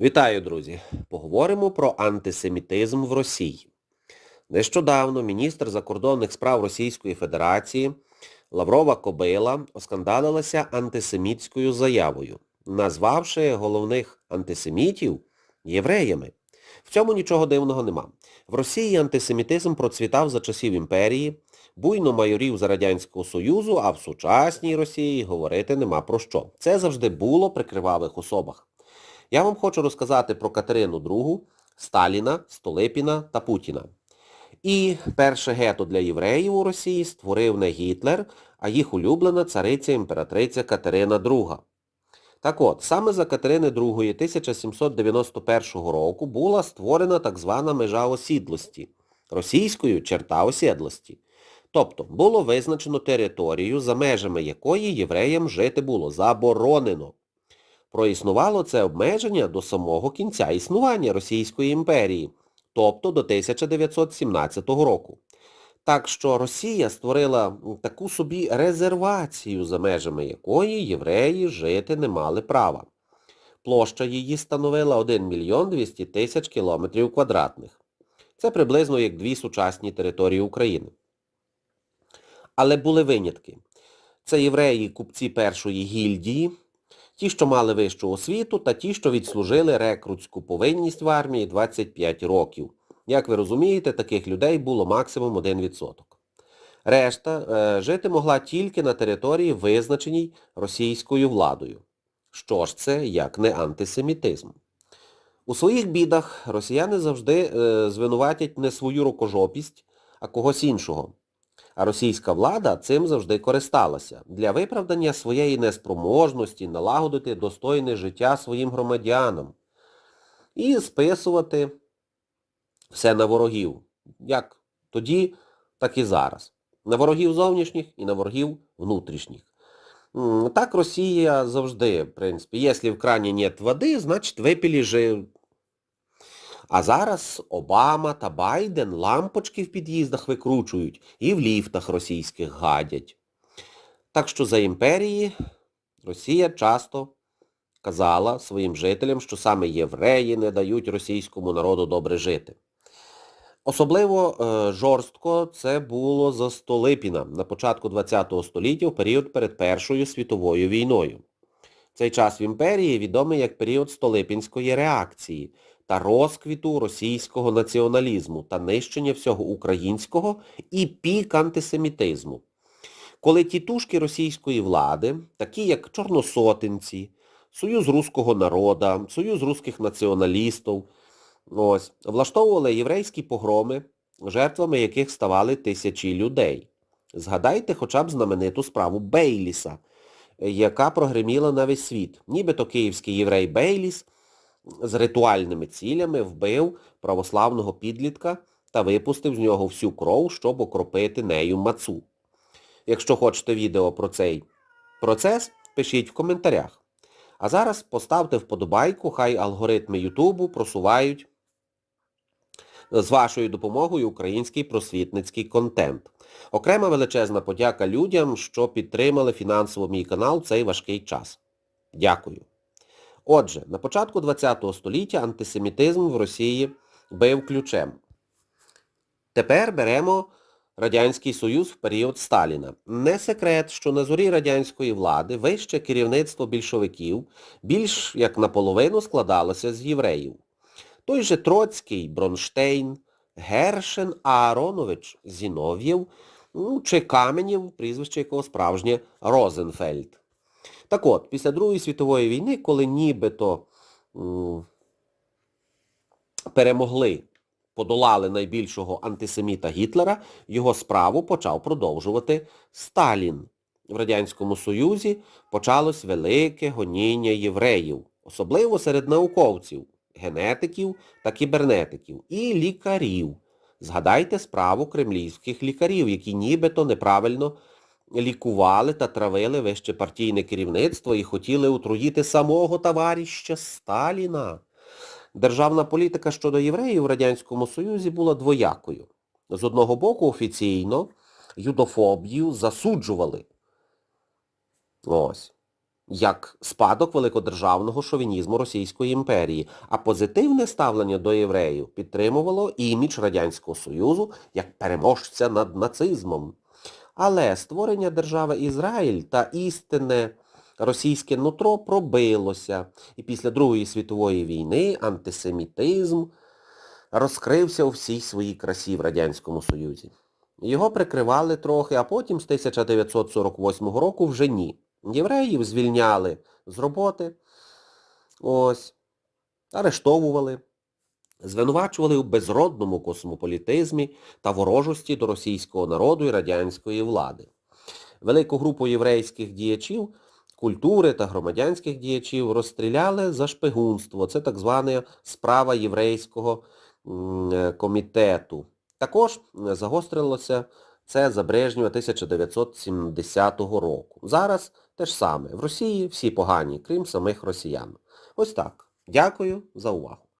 Вітаю, друзі! Поговоримо про антисемітизм в Росії. Нещодавно міністр закордонних справ Російської Федерації Лаврова Кобила оскандалилася антисемітською заявою, назвавши головних антисемітів євреями. В цьому нічого дивного нема. В Росії антисемітизм процвітав за часів імперії, буйно майорів за Радянського Союзу, а в сучасній Росії говорити нема про що. Це завжди було при кривавих особах. Я вам хочу розказати про Катерину II, Сталіна, Столипіна та Путіна. І перше гето для євреїв у Росії створив не Гітлер, а їх улюблена цариця імператриця Катерина II. Так от, саме за Катерини II 1791 року була створена так звана межа осідлості, російською черта осідлості. Тобто було визначено територію, за межами якої євреям жити було заборонено. Проіснувало це обмеження до самого кінця існування Російської імперії, тобто до 1917 року. Так що Росія створила таку собі резервацію, за межами якої євреї жити не мали права. Площа її становила 1 мільйон 200 тисяч кілометрів квадратних. Це приблизно як дві сучасні території України. Але були винятки. Це євреї купці першої гільдії, ті, що мали вищу освіту, та ті, що відслужили рекрутську повинність в армії 25 років. Як ви розумієте, таких людей було максимум 1%. Решта е, жити могла тільки на території, визначеній російською владою. Що ж це, як не антисемітизм? У своїх бідах росіяни завжди е, звинуватять не свою рукожопість, а когось іншого. А російська влада цим завжди користалася для виправдання своєї неспроможності налагодити достойне життя своїм громадянам і списувати все на ворогів. Як тоді, так і зараз. На ворогів зовнішніх і на ворогів внутрішніх. Так Росія завжди, в принципі, якщо в крані нет води, значить випілі же а зараз Обама та Байден лампочки в під'їздах викручують і в ліфтах російських гадять. Так що за імперії Росія часто казала своїм жителям, що саме євреї не дають російському народу добре жити. Особливо е, жорстко це було за Столипіна на початку ХХ століття в період перед Першою світовою війною. Цей час в імперії відомий як період Столипінської реакції та розквіту російського націоналізму та нищення всього українського і пік антисемітизму. Коли тітушки російської влади, такі як чорносотенці, Союз Руського народа, Союз Руських націоналістів, ось, влаштовували єврейські погроми, жертвами яких ставали тисячі людей. Згадайте хоча б знамениту справу Бейліса, яка прогреміла на весь світ. Нібито київський єврей Бейліс з ритуальними цілями вбив православного підлітка та випустив з нього всю кров, щоб окропити нею мацу. Якщо хочете відео про цей процес, пишіть в коментарях. А зараз поставте вподобайку, хай алгоритми Ютубу просувають з вашою допомогою український просвітницький контент. Окрема величезна подяка людям, що підтримали фінансово мій канал в цей важкий час. Дякую. Отже, на початку ХХ століття антисемітизм в Росії бив ключем. Тепер беремо Радянський Союз в період Сталіна. Не секрет, що на зорі радянської влади вище керівництво більшовиків більш як наполовину складалося з євреїв. Той же Троцький, Бронштейн, Гершен, Ааронович, Зінов'єв ну, чи Каменєв, прізвище якого справжнє Розенфельд. Так от, після Другої світової війни, коли нібито м, перемогли, подолали найбільшого антисеміта Гітлера, його справу почав продовжувати Сталін. В Радянському Союзі почалось велике гоніння євреїв, особливо серед науковців, генетиків та кібернетиків і лікарів. Згадайте справу кремлівських лікарів, які нібито неправильно лікували та травили вищепартійне керівництво і хотіли отруїти самого товаріща Сталіна. Державна політика щодо євреїв в Радянському Союзі була двоякою. З одного боку, офіційно юдофобію засуджували. Ось. як спадок великодержавного шовінізму Російської імперії, а позитивне ставлення до євреїв підтримувало імідж Радянського Союзу як переможця над нацизмом. Але створення держави Ізраїль та істинне російське нутро пробилося, і після Другої світової війни антисемітизм розкрився у всій своїй красі в Радянському Союзі. Його прикривали трохи, а потім з 1948 року вже ні. Євреїв звільняли з роботи, ось, арештовували, звинувачували у безродному космополітизмі та ворожості до російського народу і радянської влади. Велику групу єврейських діячів, культури та громадянських діячів розстріляли за шпигунство. Це так звана справа єврейського е, комітету. Також загострилося це за Брежнєва 1970 року. Зараз те ж саме. В Росії всі погані, крім самих росіян. Ось так. Дякую за увагу.